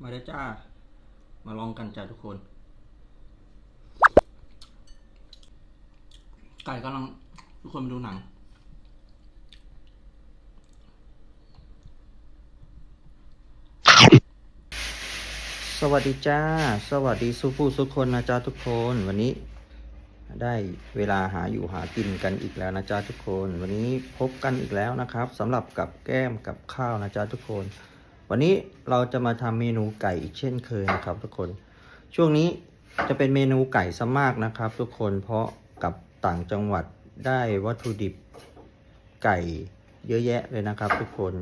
มาได้จ้า มาลองกันจ้าทุกคน ไก่กำลังทุกคนมาดูหนัง สวัสดีจ้า สวัสดีสุผู้สุคนนะจ้าทุกคน วันนี้ได้เวลาหาอยู่หากินกันอีกแล้วนะจ๊ะทุกคน วันนี้พบกันอีกแล้วนะครับสำหรับกับแก้มกับข้าวนะจ๊ะทุกคน วันนี้เราจะมาทำเมนูไก่อีกเช่นเคยนะครับ ทุกคน ช่วงนี้จะเป็นเมนูไก่ซะมากนะครับ ทุกคน เพราะกับต่างจังหวัดได้วัตถุดิบไก่เยอะแยะเลยนะครับ ทุกคน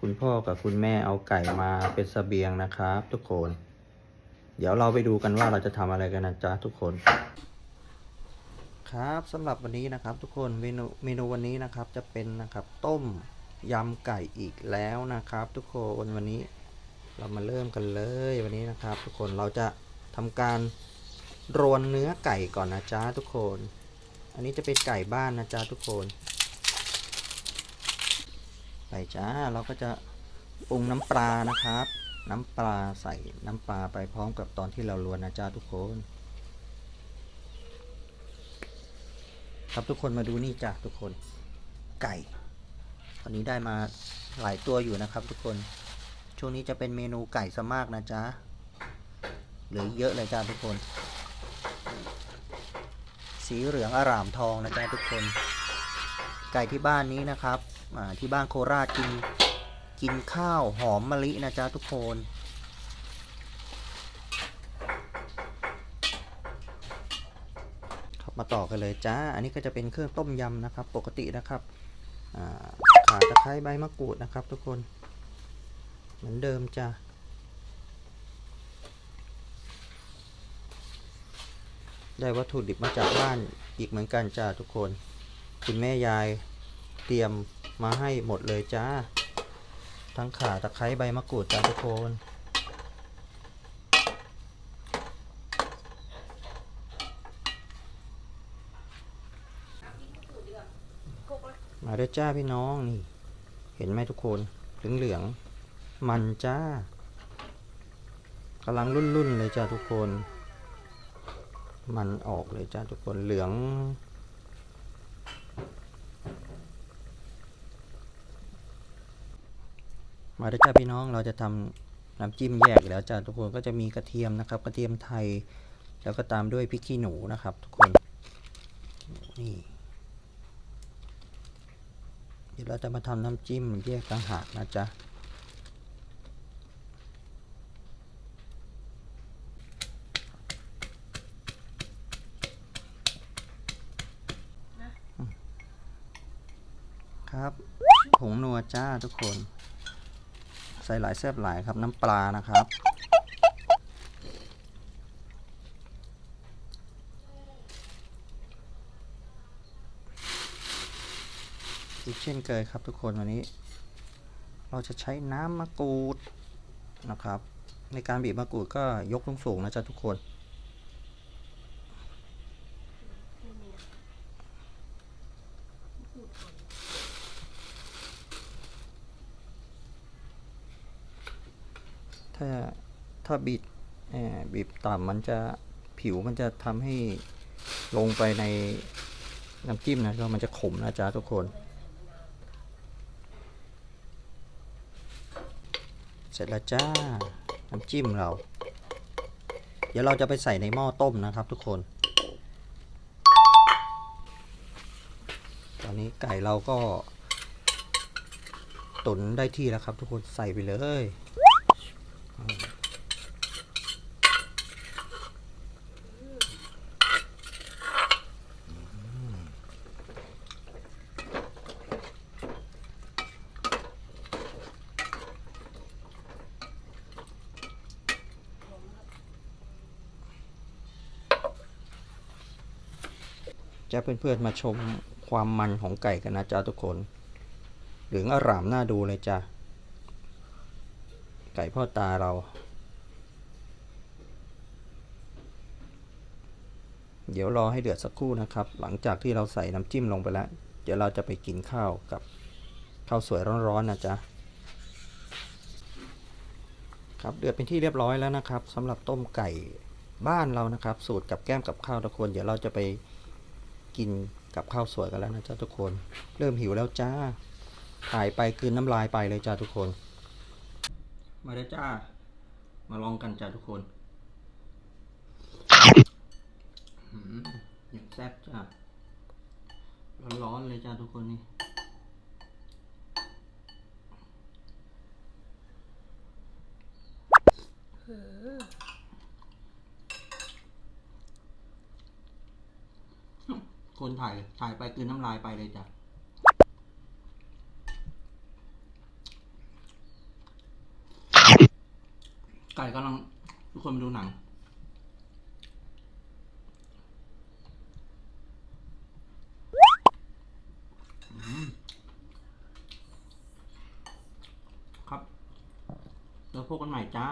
คุณพ่อกับคุณแม่เอาไก่มาเป็นสเสบียงนะครับ ทุกคน เดี๋ยวเราไปดูกันว่าเราจะทำอะไรกันนะจ๊ะทุกคน ครับสำหรับวันนี้นะครับ ทุกคนเมนูเมนูวันนี้นะครับจะเป็นนะครับต้ม ยำไก่อีกแล้วนะครับ ทุกคนวันนี้เรามาเริ่มกันเลยวันนี้นะครับ ทุกคนเราจะทำการรวนเนื้อไก่ก่อนนะจ๊ะทุกคน อันนี้จะเป็นไก่บ้านนะจ๊ะทุกคนไปจ้าเราก็จะปรุงน้ำปลานะครับ น้ำปลาใส่น้ำปลาไปพร้อมกับตอนที่เรารวนนะจ๊ะทุกคน ครับทุกคนมาดูนี่จ้ะทุกคน ไก่ ตอนนี้ได้มาหลายตัวอยู่นะครับทุกคน ช่วงนี้จะเป็นเมนูไก่ซะมากนะจ๊ะเหลือเยอะเลยจ้าทุกคน สีเหลืองอร่ามทองนะจ๊ะทุกคน ไก่ที่บ้านนี้นะครับที่บ้านโคราชกินกินข้าวหอมมะลินะจ๊ะทุกคนมาต่อกันเลยจ้า อันนี้ก็จะเป็นเครื่องต้มยำนะครับ ปกตินะครับอ่า ข่าตะไคร้ใบมะกรูดนะครับ ทุกคน เหมือนเดิมจ้าได้วัตถุดิบมาจากบ้านอีกเหมือนกันจ้าทุกคน คุณแม่ยายเตรียมมาให้หมดเลยจ้า ทั้งข่าตะไคร้ใบมะกรูดจ้าทุกคน มาด้วยจ้าพี่น้องนี่ เห็นไหมทุกคนเหลืองเหลืองมันจ้ากำลังรุ่นรุ่นๆเลยจ้าทุกคน มันออกเลยจ้าทุกคนเหลือง มาด้วยจ้าพี่น้องเราจะทำน้ำจิ้มแยกแล้วจ้าทุกคนก็จะมีกระเทียมนะครับ กระเทียมไทย แล้วก็ตามด้วยพริกขี้หนูนะครับ ทุกคนนี่ ดี๋ยวเราจะมาทำน้ำจิ้มแยกต่างหากนะจ๊ะครับผงนัวจ้าทุกคน ใส่หลายแซ่บหลายครับน้ำปลานะครับ อีกเช่นเคยครับทุกคนวันนี้ เราจะใช้น้ำมะกรูดนะครับ ในการบีบมะกรูดก็ยกสูงๆนะจ๊ะทุกคนถ้าถ้าบีบบีบต่ำมันจะผิวมันจะทำให้ลงไปในน้ำจิ้มนะก็มันจะขมนะจ๊ะทุกคน เส ร็จแล้วจ้า น้ำจิ้มเรา เดี๋ยวเราจะไปใส่ในหม้อต้มนะครับทุกคน ตอนนี้ไก่เราก็ ตุนได้ที่แล้วครับทุกคนใส่ไปเลยอืม จะเพื่อนๆมาชมความมันของไก่กันนะจ๊ะทุกคน เหลืองอร่ามน่าดูเลยจ้ะไก่พ่อตาเรา เดี๋ยวรอให้เดือดสักครู่นะครับ หลังจากที่เราใส่น้ำจิ้มลงไปแล้ว เดี๋ยวเราจะไปกินข้าวกับข้าวสวยร้อนๆนะจ๊ะครับเดือดเป็นที่เรียบร้อยแล้วนะครับสำหรับต้มไก่บ้านเรานะครับ สูตรกับแก้มกับข้าวทุกคน เดี๋ยวเราจะไป กินกับข้าวสวยกันแล้วนะจ๊ะทุกคน เริ่มหิวแล้วจ้าถ่ายไปคืนน้ำลายไปเลยจ้าทุกคน มาเลยจ้า มาลองกันจ้าทุกคนอย่างแซ่บจ้าร้อนๆเลยจ้าทุกคนนี่ คนถ่ายถ่ายไปคืนน้ำลายไปเลยจ้ะไก่กำลังทุกคนมาดูหนัง ครับ แล้วพบกันใหม่จ้า